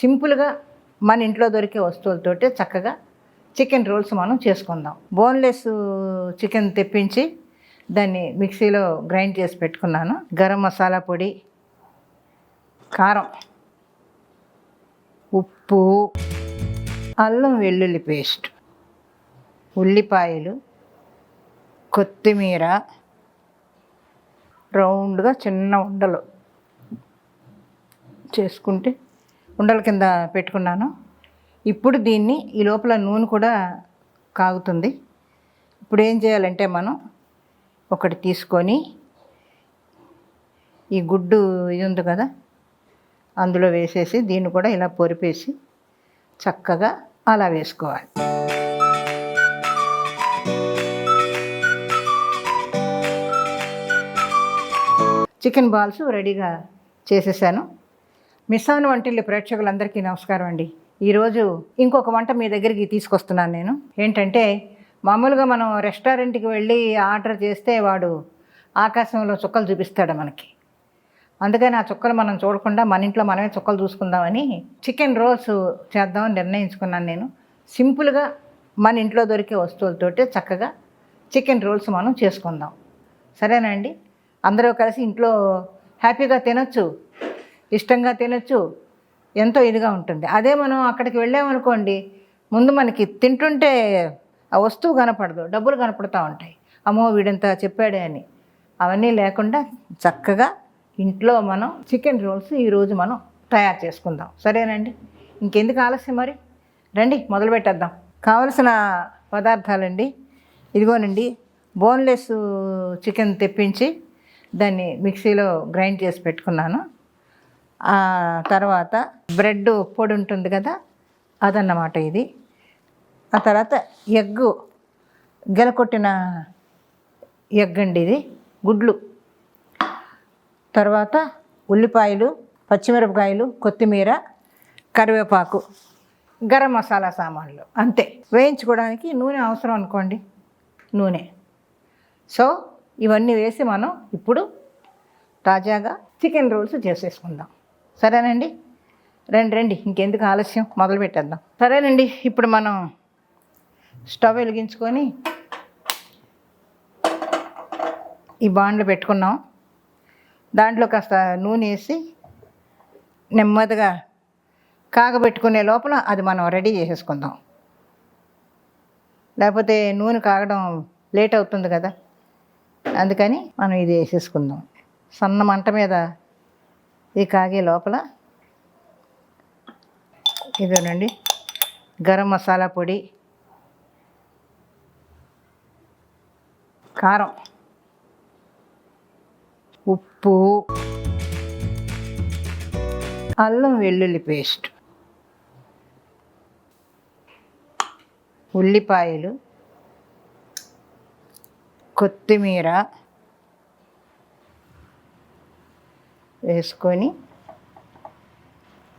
సింపుల్గా మన ఇంట్లో దొరికే వస్తువులతోటే చక్కగా చికెన్ రోల్స్ మనం చేసుకుందాం. బోన్లెస్ చికెన్ తెప్పించి దాన్ని మిక్సీలో గ్రైండ్ చేసి పెట్టుకున్నాను. గరం మసాలా పొడి కారం ఉప్పు అల్లం వెల్లుల్లి పేస్ట్ ఉల్లిపాయలు కొత్తిమీర రౌండ్గా చిన్న ఉండలు చేసుకుంటే ఉండల కింద పెట్టుకున్నాను. ఇప్పుడు దీన్ని ఈ లోపల నూనె కూడా కాగుతుంది. ఇప్పుడు ఏం చేయాలంటే మనం ఒకటి తీసుకొని ఈ గుడ్డు ఇది ఉంది కదా అందులో వేసేసి దీన్ని కూడా ఇలా పొరిపేసి చక్కగా అలా వేసుకోవాలి. చికెన్ బాల్స్ రెడీగా చేసేసాను. మిస్సాను వంటిల్లి ప్రేక్షకులందరికీ నమస్కారం అండి. ఈరోజు ఇంకొక వంట మీ దగ్గరికి తీసుకొస్తున్నాను నేను. ఏంటంటే మామూలుగా మనం రెస్టారెంట్కి వెళ్ళి ఆర్డర్ చేస్తే వాడు ఆకాశంలో చుక్కలు చూపిస్తాడు మనకి. అందుకని ఆ చుక్కలు మనం చూడకుండా మన ఇంట్లో మనమే చుక్కలు చూసుకుందామని చికెన్ రోల్స్ చేద్దామని నిర్ణయించుకున్నాను నేను. సింపుల్గా మన ఇంట్లో దొరికే వస్తువులతోటి చక్కగా చికెన్ రోల్స్ మనం చేసుకుందాం. సరేనండి అందరూ కలిసి ఇంట్లో హ్యాపీగా తినొచ్చు. ఇష్టంగా తినొచ్చు. ఎంతో ఇదిగా ఉంటుంది. అదే మనం అక్కడికి వెళ్ళామనుకోండి ముందు మనకి తింటుంటే ఆ వస్తువు కనపడదు డబ్బులు కనపడుతూ ఉంటాయి. అమ్మో వీడంత చెప్పాడే అని. అవన్నీ లేకుండా చక్కగా ఇంట్లో మనం చికెన్ రోల్స్ ఈరోజు మనం తయారు చేసుకుందాం. సరేనండి? ఇంకెందుకు ఆలస్యం మరి? రండి మొదలు పెట్టేద్దాం. కావలసిన పదార్థాలండి. ఇదిగోనండి బోన్లెస్ చికెన్ తెప్పించి దాన్ని మిక్సీలో గ్రైండ్ చేసి పెట్టుకున్నాను. తర్వాత బ్రెడ్ పొడి ఉంటుంది కదా అదన్నమాట ఇది. ఆ తర్వాత ఎగ్గు గెలకొట్టిన ఎగ్ అండి ఇది గుడ్లు. తర్వాత ఉల్లిపాయలు పచ్చిమిరపకాయలు కొత్తిమీర కరివేపాకు గరం మసాలా సామాన్లు అంతే. వేయించుకోవడానికి నూనె అవసరం అనుకోండి నూనె. సో ఇవన్నీ వేసి మనం ఇప్పుడు తాజాగా చికెన్ రోల్స్ చేసేసుకుందాం. సరేనండి? రండి రండి. ఇంకెందుకు ఆలస్యం? మొదలు పెట్టేద్దాం. సరేనండి. ఇప్పుడు మనం స్టవ్ వెలిగించుకొని ఈ బాండ్లు పెట్టుకున్నాం. దాంట్లో కాస్త నూనె వేసి నెమ్మదిగా కాగబెట్టుకునే లోపల అది మనం రెడీ చేసేసుకుందాం. లేకపోతే నూనె కాగడం లేట్ అవుతుంది కదా. అందుకని మనం ఇది వేసేసుకుందాం. సన్న మంట మీద ఇది కాగే లోపల. ఇదేనండి గరం మసాలా పొడి. కారం. ఉప్పు. అల్లం వెల్లుల్లి పేస్ట్. ఉల్లిపాయలు. కొత్తిమీర. వేసుకొని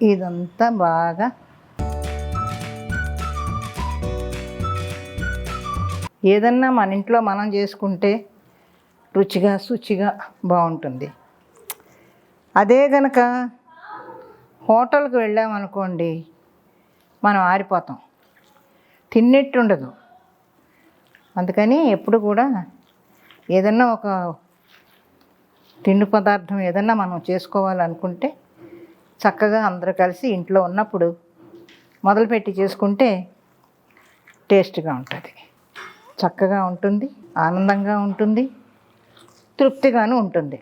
ఇదంతా బాగా ఏదన్నా మన ఇంట్లో మనం చేసుకుంటే రుచిగా శుచిగా బాగుంటుంది. అదే గనక హోటల్కి వెళ్ళామనుకోండి మనం ఆరిపోతాం. తిన్నట్టు ఉండదు అందుకని ఎప్పుడు కూడా ఏదన్నా ఒక తిండి పదార్థం ఏదన్నా మనం చేసుకోవాలనుకుంటే చక్కగా అందరూ కలిసి ఇంట్లో ఉన్నప్పుడు మొదలుపెట్టి చేసుకుంటే టేస్ట్గా ఉంటుంది. చక్కగా ఉంటుంది ఆనందంగా ఉంటుంది తృప్తిగాను ఉంటుంది.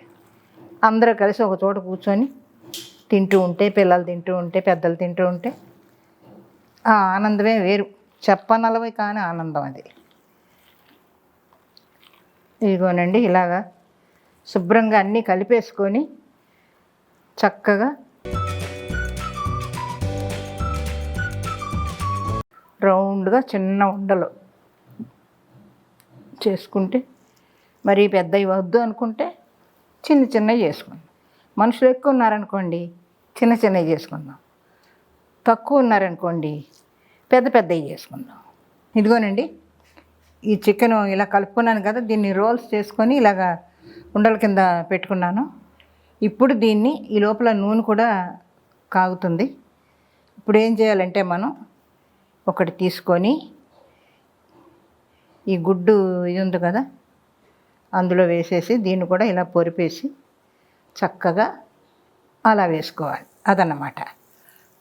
అందరూ కలిసి ఒక చోట కూర్చొని తింటూ ఉంటే పిల్లలు తింటూ ఉంటే పెద్దలు తింటూ ఉంటే ఆ ఆనందమే వేరు. చెప్పనలవి కానీ ఆనందం అది. ఇదిగోనండి ఇలాగా శుభ్రంగా అన్నీ కలిపేసుకొని చక్కగా రౌండ్గా చిన్న ఉండలు చేసుకుంటే మరీ పెద్దవి వద్దు అనుకుంటే చిన్న చిన్నవి చేసుకుందాం. మనుషులు ఎక్కువ ఉన్నారనుకోండి చిన్న చిన్నవి చేసుకుందాం. తక్కువ ఉన్నారనుకోండి పెద్ద పెద్దవి చేసుకుందాం. ఇదిగోనండి ఈ చికెన్ ఇలా కలుపుకున్నాను కదా దీన్ని రోల్స్ చేసుకొని ఇలాగా ఉండల కింద పెట్టుకున్నాను. ఇప్పుడు దీన్ని ఈ లోపల నూనె కూడా కాగుతుంది. ఇప్పుడు ఏం చేయాలంటే మనం ఒకటి తీసుకొని ఈ గుడ్డు ఇది ఉంది కదా అందులో వేసేసి దీన్ని కూడా ఇలా పొరిపేసి చక్కగా అలా వేసుకోవాలి. అదన్నమాట.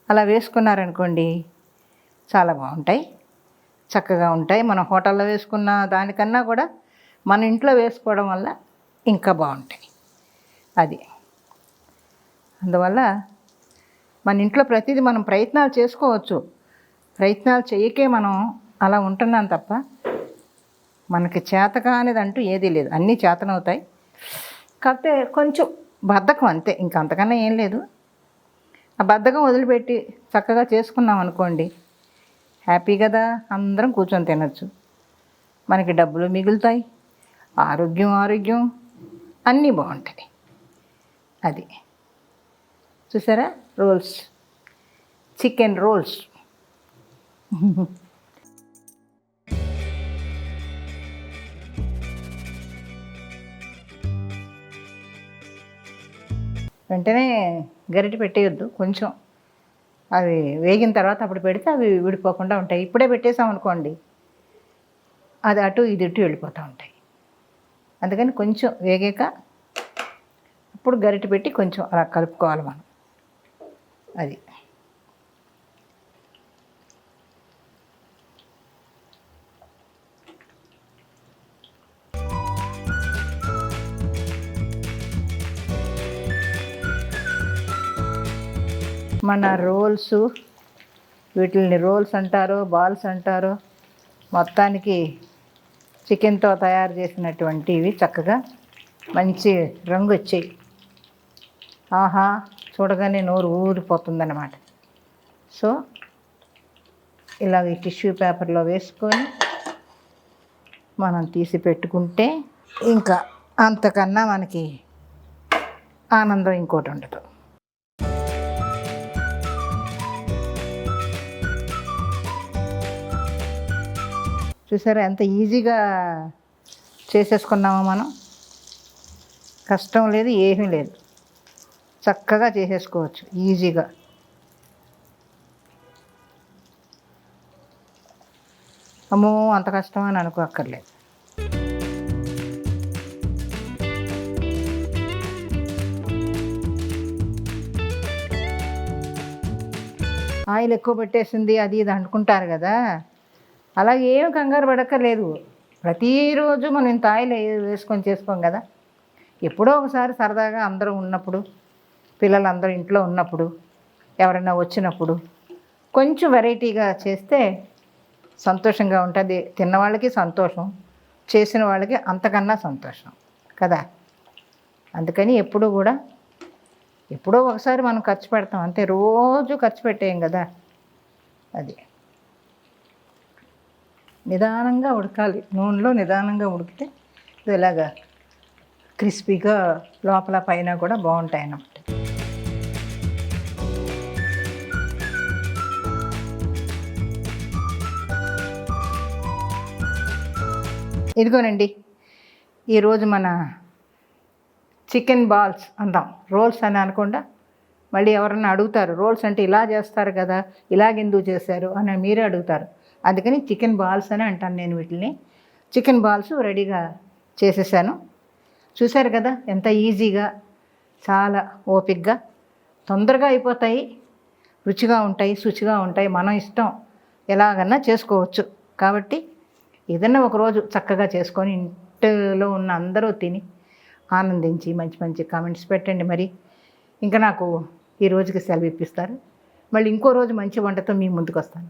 అలా వేసుకున్నారనుకోండి చాలా బాగుంటాయి. చక్కగా ఉంటాయి. మనం హోటల్లో వేసుకున్న దానికన్నా కూడా మన ఇంట్లో వేసుకోవడం వల్ల ఇంకా బాగుంటాయి. అది. అందువల్ల మన ఇంట్లో ప్రతిదీ మనం ప్రయత్నాలు చేసుకోవచ్చు. ప్రయత్నాలు చేయకే మనం అలా ఉంటున్నాం తప్ప మనకి చేత అంటూ ఏదీ లేదు. అన్నీ చేతనవుతాయి. కాకపోతే కొంచెం బద్ధకం అంతే. ఇంకా అంతకన్నా ఏం లేదు. ఆ బద్ధకం వదిలిపెట్టి చక్కగా చేసుకున్నాం అనుకోండి హ్యాపీ కదా అందరం కూర్చొని తినచ్చు. మనకి డబ్బులు మిగులుతాయి. ఆరోగ్యం ఆరోగ్యం. అన్నీ బాగుంటాయి. అది. చూసారా? రోల్స్. Chicken rolls. వెంటనే గరిటె పెట్టేయొద్దు కొంచెం. అవి వేగిన తర్వాత అప్పుడు పెడితే అవి విడిపోకుండా ఉంటాయి. ఇప్పుడే పెట్టేసాం అనుకోండి అది అటు ఇది ఇటు వెళ్ళిపోతూ ఉంటాయి. అందుకని కొంచెం వేగాక అప్పుడు గరిటె పెట్టి కొంచెం అలా కలుపుకోవాలి మనం. అది. మన రోల్స్ వీటిని రోల్స్ అంటారు బాల్స్ అంటారు మొత్తానికి చికెన్తో తయారు చేసినటువంటివి చక్కగా మంచి రంగు వచ్చాయి. ఆహా చూడగానే నోరు ఊరిపోతుందన్నమాట. సో ఇలాగ ఈ టిష్యూ పేపర్లో వేసుకొని మనం తీసి పెట్టుకుంటే ఇంకా అంతకన్నా మనకి ఆనందం ఇంకోటి ఉండదు. చూసారా ఎంత ఈజీగా చేసేసుకున్నామో మనం. కష్టం లేదు ఏమీ లేదు. చక్కగా చేసేసుకోవచ్చు ఈజీగా. అమ్మో అంత కష్టం అని అనుకోక్కర్లేదు. ఆయిల్ ఎక్కువ పెట్టేసింది అది ఇది అనుకుంటారు కదా. అలాగే ఏం కంగారు పడక్కర్లేదు. ప్రతిరోజు మనం ఇంత ఆయిల్ వేసుకొని చేసుకోం కదా. ఎప్పుడో ఒకసారి సరదాగా అందరూ ఉన్నప్పుడు పిల్లలందరూ ఇంట్లో ఉన్నప్పుడు ఎవరైనా వచ్చినప్పుడు కొంచెం వెరైటీగా చేస్తే సంతోషంగా ఉంటుంది. తిన్నవాళ్ళకి సంతోషం చేసిన వాళ్ళకి అంతకన్నా సంతోషం కదా. అందుకని ఎప్పుడు కూడా ఎప్పుడో ఒకసారి మనం ఖర్చు పెడతాం. అంతే రోజు ఖర్చు పెట్టేయం కదా. అది. నిదానంగా ఉడకాలి. నూనెలో నిదానంగా ఉడికితే ఇలాగా క్రిస్పీగా లోపల పైన కూడా బాగుంటాయి అన్నమాట ఇదిగోనండి ఈరోజు మన చికెన్ బాల్స్ అందాం. రోల్స్ అని అనకుండా మళ్ళీ ఎవరన్నా అడుగుతారు రోల్స్ అంటే ఇలా చేస్తారు కదా ఇలాగెందుకు చేశారు? అని మీరే అడుగుతారు. అందుకని చికెన్ బాల్స్ అని అంటాను నేను వీటిని చికెన్ బాల్స్ రెడీగా చేసేసాను. చూశారు కదా ఎంత ఈజీగా చాలా ఓపిక్గా తొందరగా అయిపోతాయి. రుచిగా ఉంటాయి శుచిగా ఉంటాయి మనం ఇష్టం ఎలాగన్నా చేసుకోవచ్చు. కాబట్టి ఏదన్నా ఒకరోజు చక్కగా చేసుకొని ఇంటిలో ఉన్న అందరూ తిని ఆనందించి మంచి మంచి కామెంట్స్ పెట్టండి మరి. ఇంకా నాకు ఈ రోజుకి సెలవు ఇప్పిస్తారు. మళ్ళీ ఇంకో రోజు మంచి వంటతో మీ ముందుకు వస్తాను